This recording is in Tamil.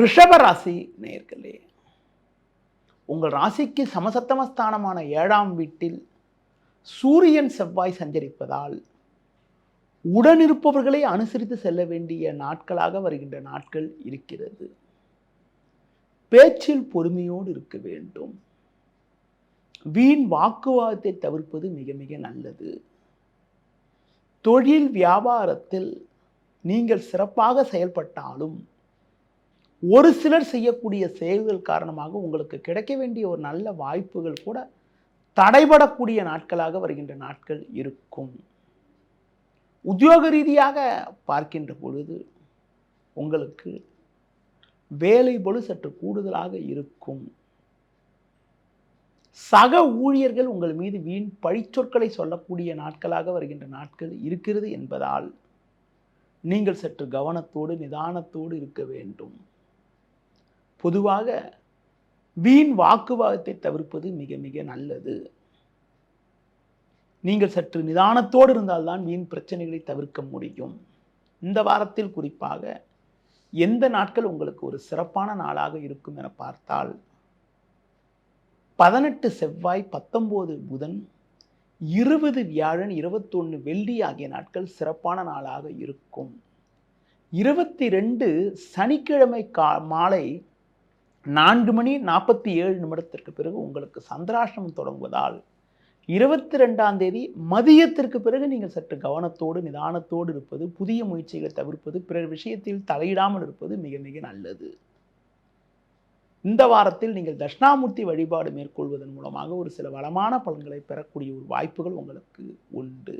ரிஷப ராசி நேர்களே உங்கள் ராசிக்கு சமசத்தமஸ்தானமான ஏழாம் வீட்டில் சூரியன் செவ்வாய் சஞ்சரிப்பதால் உடனிருப்பவர்களை அனுசரித்து செல்ல வேண்டிய நாட்களாக வருகின்ற நாட்கள் இருக்கிறது. பேச்சில் பொறுமையோடு இருக்க வேண்டும். வீண் வாக்குவாதத்தை தவிர்ப்பது மிக மிக நல்லது. தொழில் வியாபாரத்தில் நீங்கள் சிறப்பாக செயல்பட்டாலும் ஒரு சிலர் செய்யக்கூடிய செயல்கள் காரணமாக உங்களுக்கு கிடைக்க வேண்டிய ஒரு நல்ல வாய்ப்புகள் கூட தடைபடக்கூடிய நாட்களாக வருகின்ற நாட்கள் இருக்கும். உத்தியோக ரீதியாக பார்க்கின்ற பொழுது உங்களுக்கு வேலை பொழு சற்று கூடுதலாக இருக்கும். சக ஊழியர்கள் உங்கள் மீது வீண் பழிச்சொற்களை சொல்லக்கூடிய நாட்களாக வருகின்ற நாட்கள் இருக்கிறது என்பதால் நீங்கள் சற்று கவனத்தோடு நிதானத்தோடு இருக்க வேண்டும். பொதுவாக வீண் வாக்குவாதத்தை தவிர்ப்பது மிக மிக நல்லது. நீங்கள் சற்று நிதானத்தோடு இருந்தால்தான் வீண் பிரச்சனைகளை தவிர்க்க முடியும். இந்த வாரத்தில் குறிப்பாக எந்த நாட்கள் உங்களுக்கு ஒரு சிறப்பான நாளாக இருக்கும் என பார்த்தால் பதினெட்டு செவ்வாய் பத்தொம்போது புதன் இருபது வியாழன் இருபத்தொன்று வெள்ளி ஆகிய நாட்கள் சிறப்பான நாளாக இருக்கும். இருபத்தி ரெண்டு சனிக்கிழமை கா மாலை நான்கு மணி நாற்பத்தி ஏழு நிமிடத்திற்கு பிறகு உங்களுக்கு சந்திராசிரமம் தொடங்குவதால் இருபத்தி ரெண்டாம் தேதி மதியத்திற்கு பிறகு நீங்கள் சற்று கவனத்தோடு நிதானத்தோடு இருப்பது புதிய முயற்சிகளை தவிர்ப்பது பிறர் விஷயத்தில் தலையிடாமல் இருப்பது மிக மிக நல்லது. இந்த வாரத்தில் நீங்கள் தட்சிணாமூர்த்தி வழிபாடு மேற்கொள்வதன் மூலமாக ஒரு சில வளமான பலன்களை பெறக்கூடிய ஒரு வாய்ப்புகள் உங்களுக்கு உண்டு.